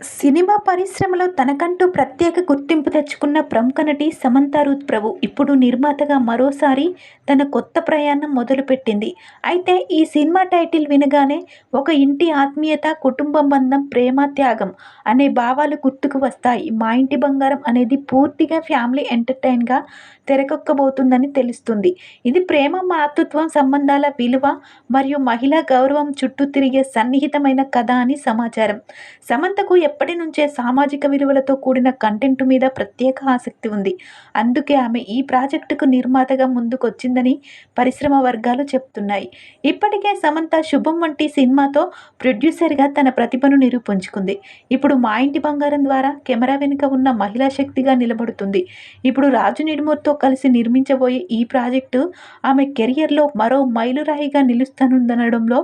Cinema పరిశ్రమలో తనకంటూ ప్రత్యేక గుర్తింపు తెచ్చుకున్న ప్రముఖ నటి సమంత రూత్ ప్రభు ఇప్పుడు నిర్మాతగా మరోసారి తన కొత్త ప్రయాణం మొదలుపెట్టింది. అయితే ఈ సినిమా టైటిల్ వినగానే ఒక ఇంటి ఆత్మీయత కుటుంబ బంధం ప్రేమ త్యాగం అనే భావాలు గుర్తుకు వస్తాయి. మా ఇంటి బంగారం అనేది పూర్తిగా ఫ్యామిలీ ఎంటర్టైన్గా తెరకెక్కబోతుందని తెలుస్తుంది. ఇది ప్రేమ మాతృత్వం సంబంధాల విలువ మరియు మహిళా గౌరవం చుట్టూ తిరిగే సన్నిహితమైన కథ అని సమాచారం. సమంతకు ఎప్పటి నుంచే సామాజిక విలువలతో కూడిన కంటెంట్ మీద ప్రత్యేక ఆసక్తి ఉంది. అందుకే ఆమె ఈ ప్రాజెక్టుకు నిర్మాతగా ముందుకొచ్చిందని పరిశ్రమ వర్గాలు చెప్తున్నాయి. ఇప్పటికే సమంత శుభం వంటి సినిమాతో ప్రొడ్యూసర్గా తన ప్రతిభను నిరూపించుకుంది. ఇప్పుడు మా ఇంటి బంగారం ద్వారా కెమెరా వెనుక ఉన్న మహిళా శక్తిగా నిలబడుతుంది. ఇప్పుడు రాజు నిడుమూర్తో కలిసి నిర్మించబోయే ఈ ప్రాజెక్టు ఆమె కెరియర్లో మరో మైలురాయిగా నిలుస్తానుందనడంలో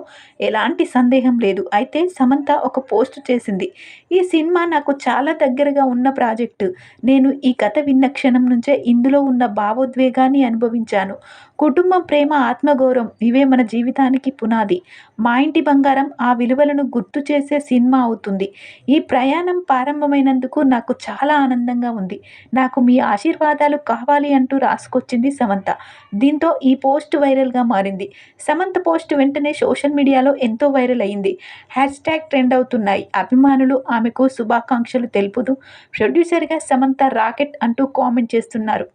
ఎలాంటి సందేహం లేదు. అయితే సమంత ఒక పోస్ట్ చేసింది. ఈ సినిమా నాకు చాలా దగ్గరగా ఉన్న ప్రాజెక్టు. నేను ఈ కథ విన్న క్షణం నుంచే ఇందులో ఉన్న భావోద్వేగాన్ని అనుభవించాను. కుటుంబం ప్రేమ ఆత్మగౌరవం ఇవే మన జీవితానికి పునాది. మా ఇంటి బంగారం ఆ విలువలను గుర్తు చేసే సినిమా అవుతుంది. ఈ ప్రయాణం ప్రారంభమైనందుకు నాకు చాలా ఆనందంగా ఉంది. నాకు మీ ఆశీర్వాదాలు కావాలి అంటూ రాసుకొచ్చింది సమంత. దీంతో ఈ పోస్ట్ వైరల్గా మారింది. సమంత పోస్ట్ వెంటనే సోషల్ మీడియాలో ఎంతో వైరల్ అయింది. హ్యాష్ ట్యాగ్ ట్రెండ్ అవుతున్నాయి. అభిమానులు ఆమెకు శుభాకాంక్షలు తెలుపుతూ ప్రొడ్యూసర్గా సమంత రాకెట్ అంటూ కామెంట్ చేస్తున్నారు.